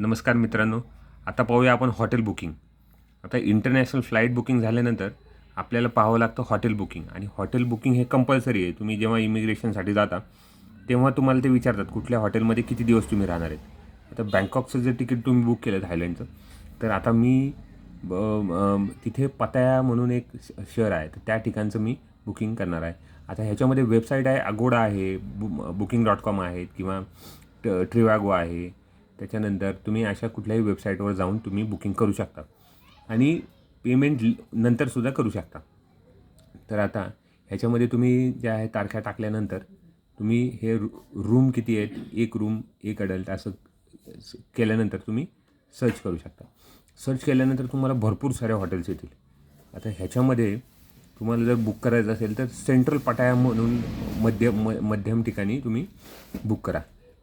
नमस्कार मित्रांनो. आता पाहूया आपण हॉटेल बुकिंग. आता इंटरनॅशनल फ्लाईट बुकिंग झाल्यानंतर आपल्याला पाहावं लागतं हॉटेल बुकिंग. आणि हॉटेल बुकिंग हे कंपल्सरी आहे. तुम्ही जेव्हा इमिग्रेशनसाठी जाता तेव्हा तुम्हाला ते विचारतात कुठल्या हॉटेलमध्ये किती दिवस तुम्ही राहणार आहेत? आता बँकॉकचं जर तिकीट तुम्ही बुक केलं थायलंडचं तर आता मी तिथे पताया म्हणून एक श- शहर आहे. तर त्या ठिकाणचं मी बुकिंग करणार आहे. आता ह्याच्यामध्ये वेबसाईट आहे अगोडा आहे बु बुकिंग डॉट कॉम आहेत किंवा ट ट्रिवॅगो आहे. त्याच्यानंतर तुम्ही अशा कुठल्याही वेबसाईटवर जाऊन तुम्ही बुकिंग करू शकता. आणि पेमेंट नंतरसुद्धा करू शकता. तर आता ह्याच्यामध्ये तुम्ही ज्या आहे तारख्या टाकल्यानंतर तुम्ही हे रूम किती आहेत? एक रूम एक अडल्ट असं केल्यानंतर तुम्ही सर्च करू शकता. सर्च केल्यानंतर तुम्हाला भरपूर साऱ्या हॉटेल्स येतील. आता ह्याच्यामध्ये तुम्हाला जर बुक करायचं असेल तर सेंट्रल पटाया म्हणून मध्य म मध्यम ठिकाणी तुम्ही बुक करा.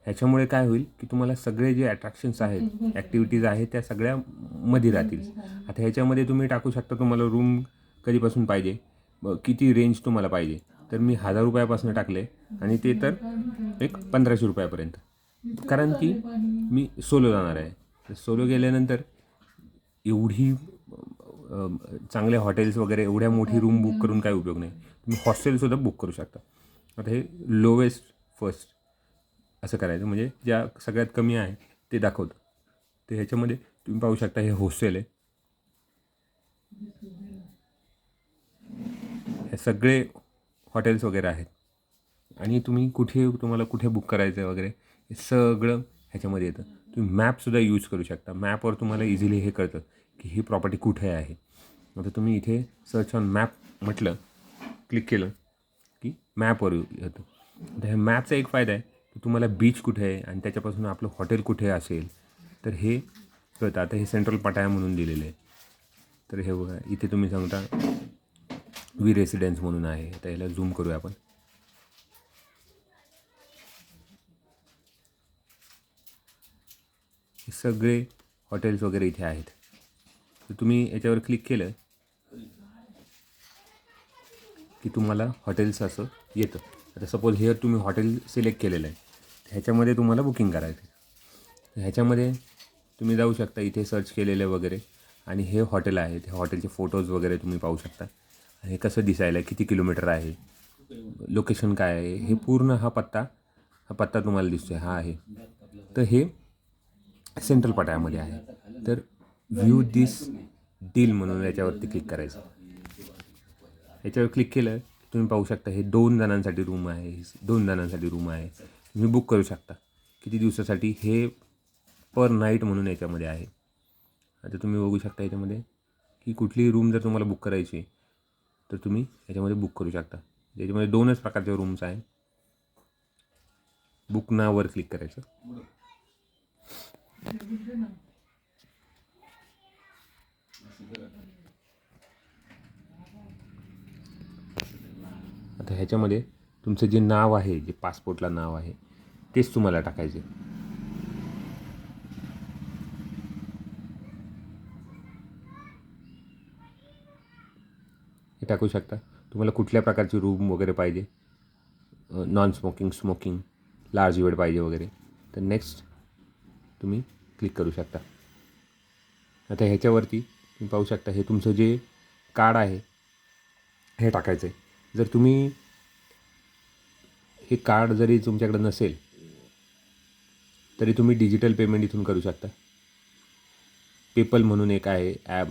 ह्याच्यामुळे काय होईल की तुम्हाला सगळे जे अट्रॅक्शन्स आहेत ॲक्टिव्हिटीज आहेत त्या सगळ्या मध्ये राहतील. आता ह्याच्यामध्ये तुम्ही टाकू शकता तुम्हाला रूम कधीपासून पाहिजे. किती रेंज तुम्हाला पाहिजे. तर मी हजार रुपयापासून टाकले आणि ते तर एक पंधराशे रुपयापर्यंत. कारण की मी सोलो जाणार आहे. तर सोलो गेल्यानंतर एवढी अ, चांगले हॉटेल्स वगैरे एवढ्या मोठी रूम बुक करून काय उपयोग नाही. तुम्ही हॉस्टेलसुद्धा बुक करू शकता. आता हे लोवेस्ट फर्स्ट असं करायचं. म्हणजे ज्या सगळ्यात कमी आहे ते दाखवतं. तर ह्याच्यामध्ये तुम्ही पाहू शकता हे हॉस्टेल आहे. हे सगळे हॉटेल्स वगैरे आहेत. आणि तुम्ही कुठे तुम्हाला कुठे बुक करायचं आहे वगैरे हे सगळं ह्याच्यामध्ये येतं. तुम्ही मॅपसुद्धा यूज करू शकता. मॅपवर तुम्हाला इझिली हे कळतं की ही प्रॉपर्टी कुठे आहे. आता तुम्ही इथे सर्च ऑन मॅप म्हटलं क्लिक केलं की मॅपवर येतं. तर ह्या मॅपचा एक फायदा आहे. की तुम्हाला बीच कुठे आहे आणि त्याच्यापासून आपलं हॉटेल कुठे असेल तर हे कळतं. आता हे सेंट्रल पटाया म्हणून दिलेलं आहे. तर हे बघा इथे तुम्ही सांगता वी रेसिडेन्स म्हणून आहे. आता याला झूम करूया आपण. हे सगळे हॉटेल्स वगैरे इथे आहेत. तर तुम्ही याच्यावर क्लिक केलं की तुम्हाला हॉटेल्स असं येतं. आता सपोज हेअर तुम्ही हॉटेल सिलेक्ट केलेलं आहे. ह्याच्यामध्ये तुम्हाला बुकिंग करायचं आहे. ह्याच्यामध्ये तुम्ही जाऊ शकता इथे सर्च केलेले वगैरे. आणि हे हॉटेल आहे त्या हॉटेलचे फोटोज वगैरे तुम्ही पाहू शकता. आणि हे कसं दिसायला किती किलोमीटर आहे लोकेशन काय आहे हे पूर्ण हा पत्ता हा पत्ता तुम्हाला दिसतोय हा आहे. तर हे सेंट्रल पटायामध्ये आहे. तर व्ह्यू दिस डील म्हणून याच्यावरती क्लिक करायचं. याच्यावर क्लिक केलं तुम्ही पाहू शकता हे दोन जणांसाठी रूम आहे दोन जणांसाठी रूम आहे. तुम्ही बुक करू शकता. किती दिवसासाठी? हे पर नाईट म्हणून याच्यामध्ये आहे. आता तुम्ही बघू शकता याच्यामध्ये की कुठलीही रूम जर तुम्हाला बुक करायची तर तुम्ही याच्यामध्ये बुक करू शकता. याच्यामध्ये दोनच प्रकारचे रूम्स आहे बुक नावर क्लिक करायचं. आता ह्याच्यामध्ये तुमचं जे नाव आहे जे पासपोर्टला नाव आहे तेच तुम्हाला टाकायचे. हे टाकू शकता? तुम्हाला कुठल्या प्रकारची रूम वगैरे पाहिजे? नॉन स्मोकिंग स्मोकिंग लार्ज वेड पाहिजे वगैरे. तर नेक्स्ट तुम्ही क्लिक करू शकता. आता ह्याच्यावरती तुम्ही पाहू शकता हे तुमचं जे कार्ड आहे हे टाकायचं आहे जर तुम्ही हे कार्ड जरी तुमच्याकडे नसेल तरी तुम्ही डिजिटल पेमेंट इथून करू शकता. पेपल म्हणून एक आहे ॲप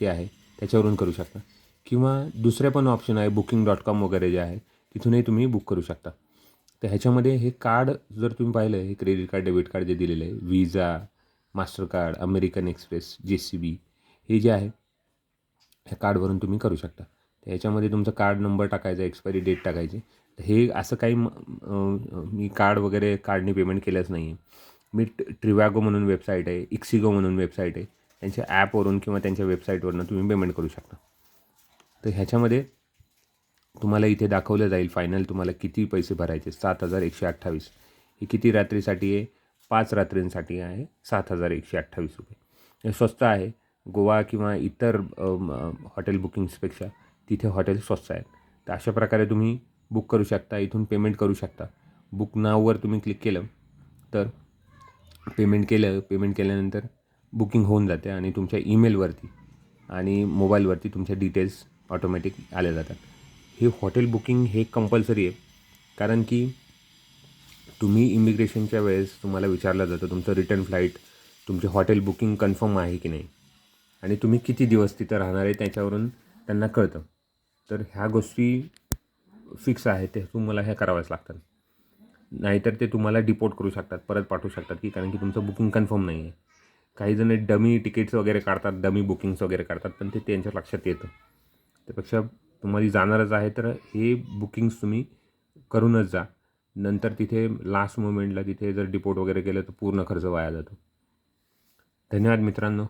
ते आहे त्याच्यावरून करू शकता. किंवा दुसरे पण ऑप्शन आहे बुकिंग डॉट कॉम वगैरे जे आहे तिथूनही तुम्ही बुक करू शकता. तर ह्याच्यामध्ये हे कार्ड जर तुम्ही पाहिलं हे क्रेडिट कार्ड डेबिट कार्ड जे दिलेलं आहे Visa Mastercard American Express J C B हे जे आहे ह्या कार्डवरून तुम्ही करू शकता. तर ह्याच्यामध्ये तुमचं कार्ड नंबर टाकायचा एक्सपायरी डेट टाकायची. तर हे असं काही मी कार्ड वगैरे कार्डने पेमेंट केलंच नाही आहे मी ट्रिवॅगो म्हणून वेबसाईट आहे इक्सिगो म्हणून वेबसाईट आहे. त्यांच्या ॲपवरून किंवा त्यांच्या वेबसाईटवरून तुम्ही पेमेंट करू शकता. तर ह्याच्यामध्ये तुम्हाला इथे दाखवलं जाईल फायनल तुम्हाला किती पैसे भरायचे. सात हजार एकशे अठ्ठावीस. हे किती रात्रीसाठी आहे? पाच रात्रींसाठी आहे. सात हजार एकशे अठ्ठावीस रुपये. हे स्वस्त आहे. गोवा किंवा इतर हॉटेल बुकिंग्सपेक्षा तिथे हॉटेल स्वस्त आहेत. तर अशा प्रकारे तुम्ही बुक करू शकता इथून पेमेंट करू शकता. बुक नाववर तुम्ही क्लिक केलं तर पेमेंट केलं पेमेंट केल्यानंतर बुकिंग होऊन जाते आणि तुमच्या ईमेलवरती आणि मोबाईलवरती तुमच्या डिटेल्स ऑटोमॅटिक आल्या जातात. हे हॉटेल बुकिंग हे कंपल्सरी आहे कारण की तुम्ही इमिग्रेशनच्या वेळेस तुम्हाला विचारलं जातं तुमचं रिटर्न फ्लाईट तुमचे हॉटेल बुकिंग कन्फर्म आहे की नाही? आणि तुम्ही किती दिवस तिथं राहणार आहे त्याच्यावरून त्यांना कळतं. तर ह्या गोष्टी फिक्स आहेत ते तुम्हाला ह्या कराव्याच लागतात. नाहीतर ते तुम्हाला डिपोर्ट करू शकतात परत पाठवू शकतात की कारण की तुमचं बुकिंग कन्फर्म नाही आहे काही जण डमी तिकीट्स वगैरे काढतात डमी बुकिंग्स वगैरे काढतात पण ते त्यांच्या लक्षात येतं. त्यापेक्षा तुम्हाला जाणारच आहे तर हे बुकिंग्स तुम्ही करूनच जा. नंतर तिथे लास्ट मोमेंटला तिथे जर डिपोर्ट वगैरे केलं तर पूर्ण खर्च वाया जातो. धन्यवाद मित्रांनो.